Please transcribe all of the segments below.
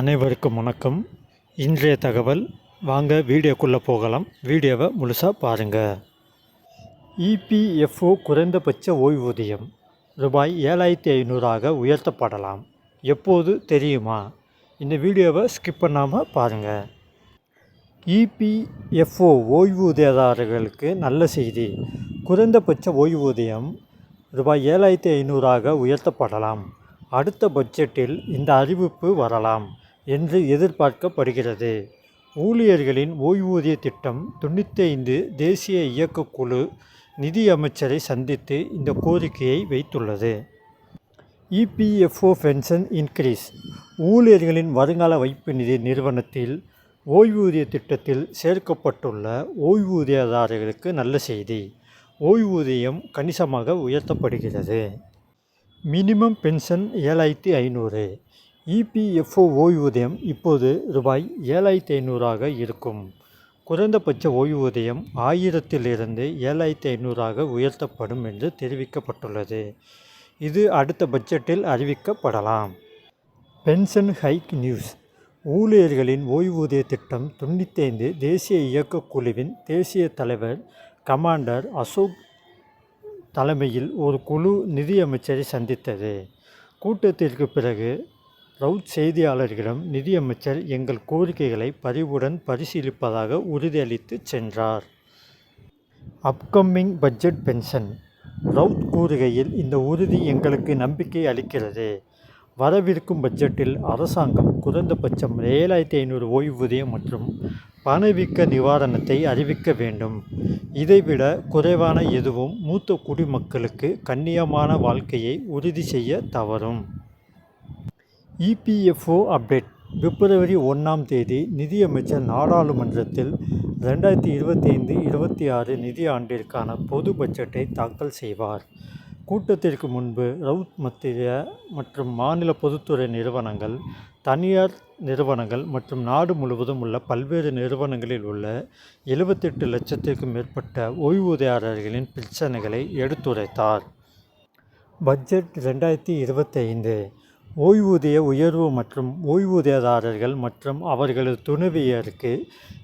அனைவருக்கும் வணக்கம். இன்றைய தகவல் வாங்க வீடியோக்குள்ளே போகலாம். வீடியோவை முழுசாக பாருங்கள் இபிஎஃப்ஓ குறைந்தபட்ச ஓய்வூதியம் ரூபாய் ஏழாயிரத்தி ஐநூறாக உயர்த்தப்படலாம். எப்போது தெரியுமா? இந்த வீடியோவை ஸ்கிப் பண்ணாமல் பாருங்கள் இபிஎஃப்ஓ ஓய்வூதியதாரர்களுக்கு நல்ல செய்தி. குறைந்தபட்ச ஓய்வூதியம் ரூபாய் ஏழாயிரத்தி ஐநூறாக உயர்த்தப்படலாம். அடுத்த பட்ஜெட்டில் இந்த அறிவிப்பு வரலாம். என்று எதிர்பார்க்கப்படுகிறது. ஊழியர்களின் ஓய்வூதிய திட்டம் தொண்ணூற்றி ஐந்து தேசிய இயக்கக்குழு நிதி அமைச்சரை சந்தித்து இந்த கோரிக்கையை வைத்துள்ளது. இபிஎஃப்ஓ பென்ஷன் இன்க்ரீஸ் ஊழியர்களின் வருங்கால வைப்பு நிதி நிறுவனத்தில் ஓய்வூதிய திட்டத்தில் சேர்க்கப்பட்டுள்ள ஓய்வூதியதாரர்களுக்கு நல்ல செய்தி. ஓய்வூதியம் கணிசமாக உயர்த்தப்படுகிறது. மினிமம் பென்ஷன் ஏழாயிரத்தி ஐநூறு. இபிஎஃப்ஓ ஓய்வூதியம் இப்போது ரூபாய் ஏழாயிரத்தி ஐநூறாக இருக்கும். குறைந்தபட்ச ஓய்வூதியம் ஆயிரத்திலிருந்து ஏழாயிரத்தி ஐநூறாக உயர்த்தப்படும் என்று தெரிவிக்கப்பட்டுள்ளது. இது அடுத்த பட்ஜெட்டில் அறிவிக்கப்படலாம். Pension hike news. ஊழியர்களின் ஓய்வூதிய திட்டம் தொண்ணூத்தைந்து தேசிய இயக்க குழுவின் தேசிய தலைவர் கமாண்டர் அசோக் தலைமையில் ஒரு குழு நிதியமைச்சரை சந்தித்தது. கூட்டத்திற்கு பிறகு ரவுத் செய்தியாளர்களிடம் நிதியமைச்சர் எங்கள் கோரிக்கைகளை பரிவுடன் பரிசீலிப்பதாக உறுதியளித்து சென்றார். Upcoming budget pension. ரவுத் கூறுகையில் இந்த உறுதி எங்களுக்கு நம்பிக்கை அளிக்கிறது. வரவிருக்கும் பட்ஜெட்டில் அரசாங்கம் குறைந்தபட்சம் ஏழாயிரத்தி ஐநூறு ஓய்வூதியம் மற்றும் பணவீக்க நிவாரணத்தை அறிவிக்க வேண்டும். இதைவிட குறைவான எதுவும் மூத்த குடிமக்களுக்கு கண்ணியமான வாழ்க்கையை உறுதி செய்ய தவறும். EPFO update. பிப்ரவரி ஒன்றாம் தேதி நிதியமைச்சர் நாடாளுமன்றத்தில் ரெண்டாயிரத்தி இருபத்தி ஐந்து இருபத்தி ஆறு நிதியாண்டிற்கான பொது பட்ஜெட்டை தாக்கல் செய்வார். கூட்டத்திற்கு முன்பு ரவுத் மத்திய மற்றும் மாநில பொதுத்துறை நிறுவனங்கள் தனியார் நிறுவனங்கள் மற்றும் நாடு முழுவதும் உள்ள பல்வேறு நிறுவனங்களில் உள்ள எழுபத்தெட்டு லட்சத்திற்கும் மேற்பட்ட ஓய்வூதியாளர்களின் பிரச்சனைகளை எடுத்துரைத்தார். பட்ஜெட் ரெண்டாயிரத்தி இருபத்தைந்து ஓய்வூதிய உயர்வு மற்றும் ஓய்வூதியதாரர்கள் மற்றும் அவர்களது துணைவியருக்கு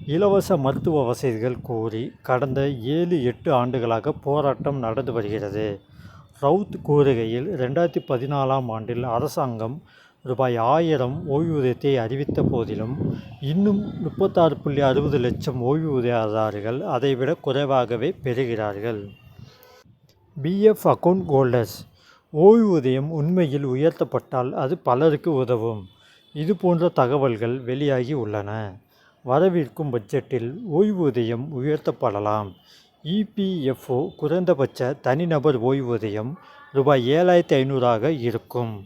இலவச மருத்துவ வசதிகள் கோரி கடந்த ஏழு எட்டு ஆண்டுகளாக போராட்டம் நடந்து வருகிறது. ரவுத் கூறுகையில் ரெண்டாயிரத்தி பதினாலாம் ஆண்டில் அரசாங்கம் ரூபாய் ஆயிரம் ஓய்வூதியத்தை அறிவித்த போதிலும் இன்னும் முப்பத்தாறு புள்ளி அறுபது லட்சம் ஓய்வூதியதாரர்கள் அதைவிட குறைவாகவே பெறுகிறார்கள். பிஎஃப் அக்கவுண்ட் ஹோல்டர்ஸ் ஓய்வூதியம் உண்மையில் உயர்த்தப்பட்டால் அது பலருக்கு உதவும். இது போன்ற தகவல்கள் வெளியாகி உள்ளன. வரவிருக்கும் பட்ஜெட்டில் ஓய்வூதியம் உயர்த்தப்படலாம். இபிஎஃப்ஓ குறைந்தபட்ச தனிநபர் ஓய்வூதியம் ரூபாய் ஏழாயிரத்தி ஐநூறாக இருக்கும்.